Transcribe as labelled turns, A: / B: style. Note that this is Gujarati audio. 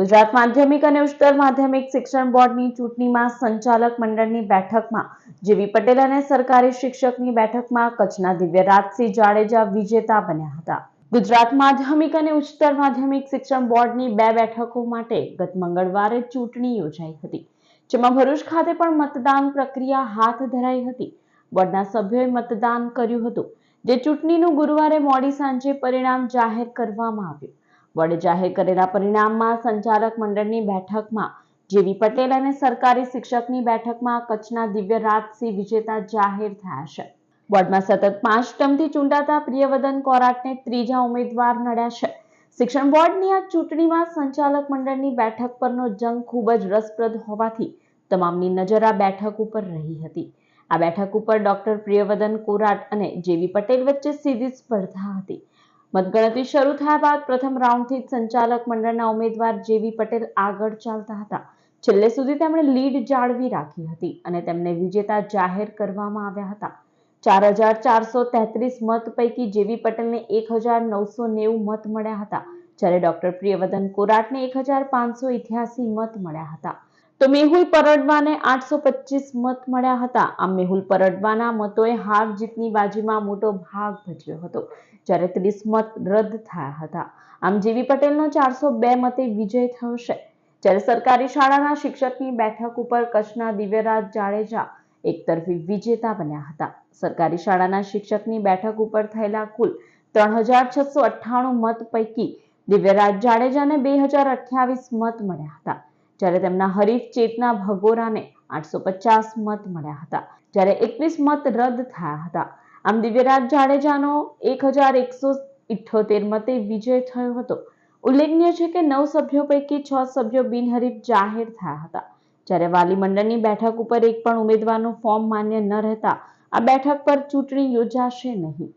A: ગુજરાત માધ્યમિક અને ઉચ્ચતર માધ્યમિક શિક્ષણ બોર્ડની ચૂંટણીમાં સંચાલક મંડળની બેઠકમાં જેવી પટેલ અને સરકારી શિક્ષકની બેઠકમાં કચ્છના દિવ્યરાજસિંહ જાડેજા વિજેતા બન્યા હતા ગુજરાત માધ્યમિક અને ઉચ્ચતર માધ્યમિક શિક્ષણ બોર્ડની બે બેઠકો માટે ગત મંગળવારે ચૂંટણી યોજાઈ હતી જેમાં ભરૂચ ખાતે પણ મતદાન પ્રક્રિયા હાથ ધરાઈ હતી બોર્ડના સભ્યોએ મતદાન કર્યું હતું જે ચૂંટણીનું ગુરુવારે મોડી સાંજે પરિણામ જાહેર કરવામાં આવ્યું બોર્ડે જાહેર કરેલા પરિણામમાં સંચાલક મંડળની બેઠકમાં જેવી પટેલ અને સરકારી શિક્ષકની બેઠકમાં કચ્છના દિવ્ય રાજસિંહ વિજેતા જાહેર થયા છે બોર્ડમાં સતત પાંચ ટર્મથી ચૂંટાતા પ્રિયવદન કોરાટને ત્રીજા ઉમેદવાર મળ્યા છે શિક્ષણ બોર્ડની આ ચૂંટણીમાં સંચાલક મંડળની બેઠક પરનો જંગ ખૂબ જ રસપ્રદ હોવાથી તમામની નજર આ બેઠક ઉપર રહી હતી આ બેઠક ઉપર ડોક્ટર પ્રિયવદન કોરાટ અને જેવી પટેલ વચ્ચે સીધી સ્પર્ધા હતી મતગણતરી શરૂ થયા બાદ પ્રથમ રાઉન્ડથી જ સંચાલક મંડળના ઉમેદવાર જેવી પટેલ આગળ ચાલતા હતા છેલ્લે સુધી તેમણે લીડ જાળવી રાખી હતી અને તેમને વિજેતા જાહેર કરવામાં આવ્યા હતા ચાર હજાર ચારસો તેત્રીસ મત પૈકી જેવી પટેલને એક હજાર નવસો નેવું મત મળ્યા હતા જ્યારે ડોક્ટર પ્રિયવદન કોરાટને એક હજાર પાંચસો ઇઠ્યાસી મત મળ્યા હતા તો મેહુલ પરડવાને આઠસો પચીસ મત મળ્યા હતા આમ મેહુલ પરડવાના મતોએ હાર જીતની બાજીમાં મોટો ભાગ ભજવ્યો હતો જ્યારે ત્રીસ મત રદ થયા હતા આમ જીવી પટેલનો ચારસો બે મતે વિજય થયો છે જ્યારે સરકારી શાળાના શિક્ષકની બેઠક ઉપર કચ્છના દિવ્યરાજ જાડેજા એકતરફી વિજેતા બન્યા હતા સરકારી શાળાના શિક્ષકની બેઠક ઉપર થયેલા કુલ ત્રણ હજાર છસો અઠ્ઠાણું મત પૈકી દિવ્યરાજ જાડેજાને બે હજાર અઠ્યાવીસ મત મળ્યા હતા જ્યારે તેમના હરીફ ચેતના ભગોરાને આઠસો પચાસ મત મળ્યા હતા જ્યારે એકવીસ મત રદ થયા હતા આમ દિવ્યરાજ જાડેજાનો એક હજાર એકસો ઇઠ્ઠોતેર મતે વિજય થયો હતો ઉલ્લેખનીય છે કે નવ સભ્યો પૈકી છ સભ્યો બિનહરીફ જાહેર થયા હતા જ્યારે વાલી મંડળની બેઠક ઉપર એક પણ ઉમેદવારનું ફોર્મ માન્ય ન રહેતા આ બેઠક પર ચૂંટણી યોજાશે નહીં